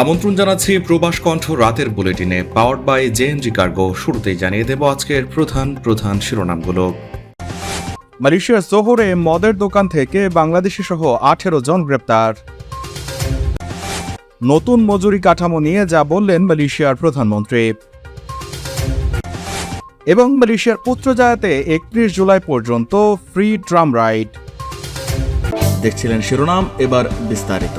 আমন্ত্রণ জানাচ্ছি প্রবাস কণ্ঠ রাতের বুলেটিনে পাওয়ার্ড বাই জেএনজি কার্গো শুরুতেই জানিয়ে দেব আজকের প্রধান প্রধান শিরোনামগুলো। মালয়েশিয়ার জোহরে মদের দোকান থেকে বাংলাদেশি সহ আঠেরো জন গ্রেপ্তার। নতুন মজুরি কাঠামো নিয়ে যা বললেন মালয়েশিয়ার প্রধানমন্ত্রী। এবং মালয়েশিয়ার পুত্রজায়াতে একত্রিশ জুলাই পর্যন্ত ফ্রি ট্রাম রাইড দেখছিলেন শিরোনাম, এবার বিস্তারিত।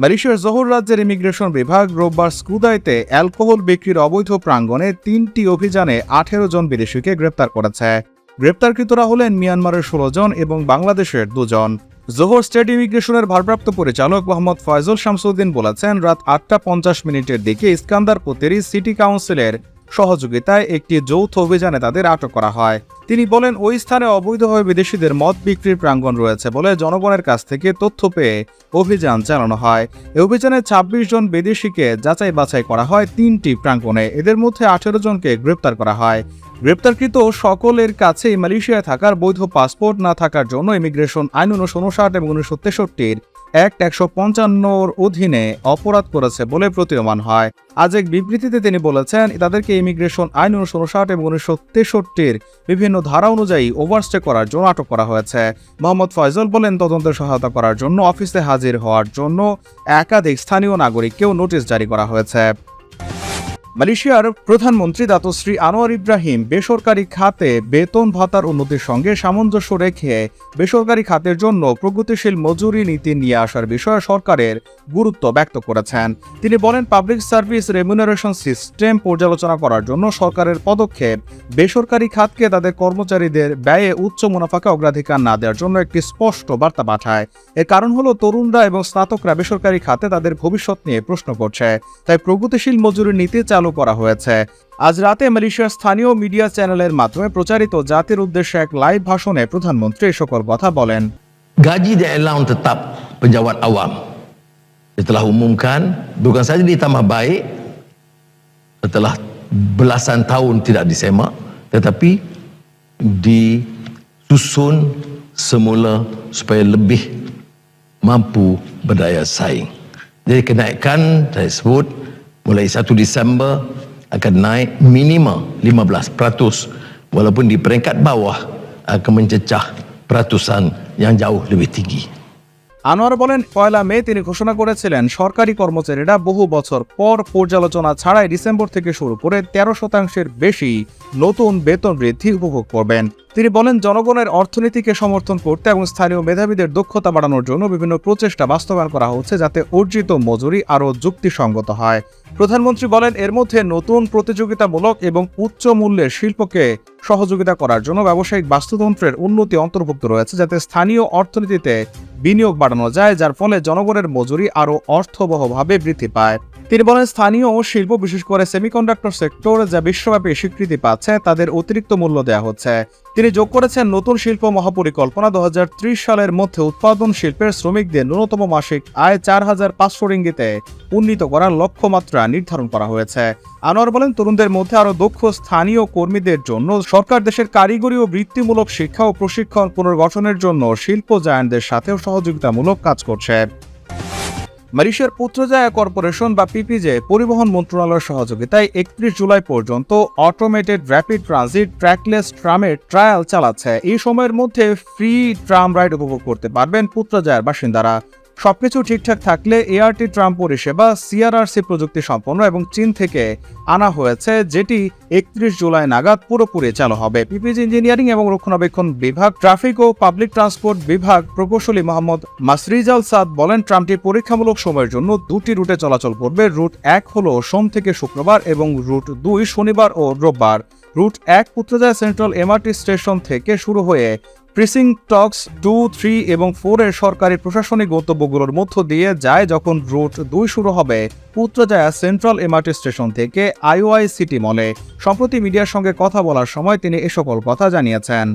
মালয়েশিয়ার জোহর রাজ্যের ইমিগ্রেশন বিভাগ রোববার স্কুদাইতে অ্যালকোহল বিক্রির অবৈধ প্রাঙ্গণে তিনটি অভিযানে আঠেরো জন বিদেশিকে গ্রেপ্তার করেছে। গ্রেপ্তারকৃতরা হলেন মিয়ানমারের ষোলো জন এবং বাংলাদেশের দুজন। জোহর স্টেট ইমিগ্রেশনের ভারপ্রাপ্ত পরিচালক মোহাম্মদ ফয়জল শামসুদ্দিন বলেছেন, রাত আটটা পঞ্চাশ মিনিটের দিকে ইস্কান্দার পোতেরি সিটি কাউন্সিলের সহযোগিতায় একটি যৌথ অভিযানে তাদের আটক করা হয়। তিনি বলেন, ওই স্থানে অবৈধভাবে বিদেশিদের মদ বিক্রির প্রাঙ্গণ রয়েছে বলে জনগণের কাছ থেকে তথ্য পেয়ে অভিযান চালানো হয়। এই অভিযানে ২৬ জন বিদেশিকে যাচাই বাছাই করা হয় তিনটি প্রাঙ্গণে। এদের মধ্যে আঠেরো জনকে গ্রেপ্তার করা হয়। গ্রেপ্তারকৃত সকলের কাছেই মালয়েশিয়ায় থাকার বৈধ পাসপোর্ট না থাকার জন্য ইমিগ্রেশন আইন উনিশশো উনষাট এবং উনিশশো তেষট্টির অ্যাক্ট একশো পঞ্চান্নর অধীনে অপরাধ করেছে বলে প্রতীয়মান হয়। আজ এক বিবৃতিতে তিনি বলেছেন, তাদেরকে ইমিগ্রেশন আইন উনিশশো উনষাট এবং উনিশশো তেষট্টির বিভিন্ন ধারা অনুযায়ী ওভারস্টে করার জন্য আটক করা হয়েছে। মোহাম্মদ ফয়জল বলেন, তদন্তে সহায়তা করার জন্য অফিসে হাজির হওয়ার জন্য একাধিক স্থানীয় নাগরিককেও নোটিশ জারি করা হয়েছে। মালয়েশিয়ার প্রধানমন্ত্রী দাতশ্রী আনোয়ার ইব্রাহিম বেসরকারি খাতে বেতন ভাতার উন্নতির সঙ্গে সামঞ্জস্য রেখে বেসরকারি খাতের জন্য প্রগতিশীল মজুরি নীতি নিয়ে আসার বিষয়ে সরকারের গুরুত্ব ব্যক্ত করেছেন। তিনি বলেন, পাবলিক সার্ভিস রেমুনারেশন সিস্টেম পর্যালোচনা করার জন্য সরকারের পদক্ষেপ বেসরকারি খাতকে তাদের কর্মচারীদের ব্যয়ে উচ্চ মুনাফাকে অগ্রাধিকার না দেওয়ার জন্য একটি স্পষ্ট বার্তা পাঠায়। এর কারণ হলো, তরুণরা এবং স্নাতকরা বেসরকারি খাতে তাদের ভবিষ্যৎ নিয়ে প্রশ্ন করছে। তাই প্রগতিশীল মজুরি নীতি চালু করা হয়েছে আজ রাতে মালয়েশিয়ার স্থানীয় মিডিয়া চ্যানেলের মাধ্যমে প্রচারিত জাতির উদ্দেশ্যে এক লাইভ ভাষণে প্রধানমন্ত্রী সকল কথা বলেন gaji dan allowance tetap pejabat awam dia telah umumkan bukan saja ditambah baik setelah belasan tahun tidak disemak tetapi disusun semula supaya lebih mampu berdaya saing jadi kenaikan saya sebut mulai 1 Disember akan naik minima 15% walaupun di peringkat bawah akan mencecah peratusan yang jauh lebih tinggi. Anwar বলেন, পয়লা মে তিনি ঘোষণা করেছিলেন, সরকারি কর্মচারীরা বহু বছর পর পর্যালোচনা ছাড়াই ডিসেম্বর থেকে শুরু করে তেরো শতাংশের বেশি নতুন বেতন বৃদ্ধি উপভোগ করবেন। তিনি বলেন, জনগণের অর্থনীতিকে সমর্থন করতে এবং স্থানীয় মেধাবীদের দক্ষতা বাড়ানোর জন্য বিভিন্ন প্রচেষ্টা বাস্তবায়ন করা হচ্ছে যাতে অর্জিত মজুরি আরও যুক্তিসঙ্গত হয়। প্রধানমন্ত্রী বলেন, এর মধ্যে নতুন প্রতিযোগিতামূলক এবং উচ্চ মূল্যের শিল্পকে সহযোগিতা করার জন্য ব্যবসায়িক বাস্তুতন্ত্রের উন্নতি অন্তর্ভুক্ত রয়েছে যাতে স্থানীয় অর্থনীতিতে বিনিয়োগ বাড়ানো যায় যার ফলে জনগণের মজুরি আরও অর্থবহভাবে বৃদ্ধি পায়। তিনি বলেন, স্থানীয় শিল্প, বিশেষ করে সেমিকন্ডাক্টর সেক্টর যা বিশ্বব্যাপী স্বীকৃতি পাচ্ছে, তাদের অতিরিক্ত মূল্য দেওয়া হচ্ছে। তিনি যোগ করেছেন, নতুন শিল্প মহাপরিকল্পনা দু হাজার ত্রিশ সালের মধ্যে উৎপাদন শিল্পের শ্রমিকদের ন্যূনতম মাসিক আয় চার হাজার পাঁচশো রিঙ্গিতে উন্নীত করার লক্ষ্যমাত্রা নির্ধারণ করা হয়েছে। আনোয়ার বলেন, তরুণদের মধ্যে আরও দক্ষ স্থানীয় কর্মীদের জন্য সরকার দেশের কারিগরি ও বৃত্তিমূলক শিক্ষা ও প্রশিক্ষণ পুনর্গঠনের জন্য শিল্প জায়ান্টদের সাথেও সহযোগিতামূলক কাজ করছে। মালয়েশিয়ার পুত্রজায়া কর্পোরেশন বা পিপিজে পরিবহন মন্ত্রণালয়ের সহযোগিতায় একত্রিশ জুলাই পর্যন্ত অটোমেটেড র্যাপিড ট্রানজিট ট্র্যাকলেস ট্রামের ট্রায়াল চালাচ্ছে। এই সময়ের মধ্যে ফ্রি ট্রাম রাইড উপভোগ করতে পারবেন পুত্রজায়ার বাসিন্দারা। সবকিছু ঠিকঠাক থাকলে এআরটি ট্রাম পরিষেবা সিআরআরসি প্রযুক্তি সম্পন্ন এবং চীন থেকে আনা হয়েছে, যেটি একত্রিশ জুলাই নাগাদ পুরোপুরি চালু হবে। পিপিজি ইঞ্জিনিয়ারিং এবং রক্ষণাবেক্ষণ বিভাগ, ট্রাফিক ও পাবলিক ট্রান্সপোর্ট বিভাগ প্রকৌশলী মোহাম্মদ মাসরিজাল সাদ বলেন ট্রামটি পরীক্ষামূলক সময়ের জন্য দুটি রুটে চলাচল করবে। রুট এক হলো সোম থেকে শুক্রবার এবং রুট দুই শনিবার ও রোববার। রুট এক পুত্রজায় সেন্ট্রাল এমআরটি স্টেশন থেকে শুরু হয়ে প্রিসিং টক্স টু, থ্রি এবং ফোরের সরকারি প্রশাসনিক গন্তব্যগুলোর মধ্য দিয়ে যায় যখন রুট দুই শুরু হবে পুত্রজায়া সেন্ট্রাল এমআরটি স্টেশন থেকে আইওআই সিটি মলে। সম্প্রতি মিডিয়ার সঙ্গে কথা বলার সময় তিনি এ সকল কথা জানিয়েছেন।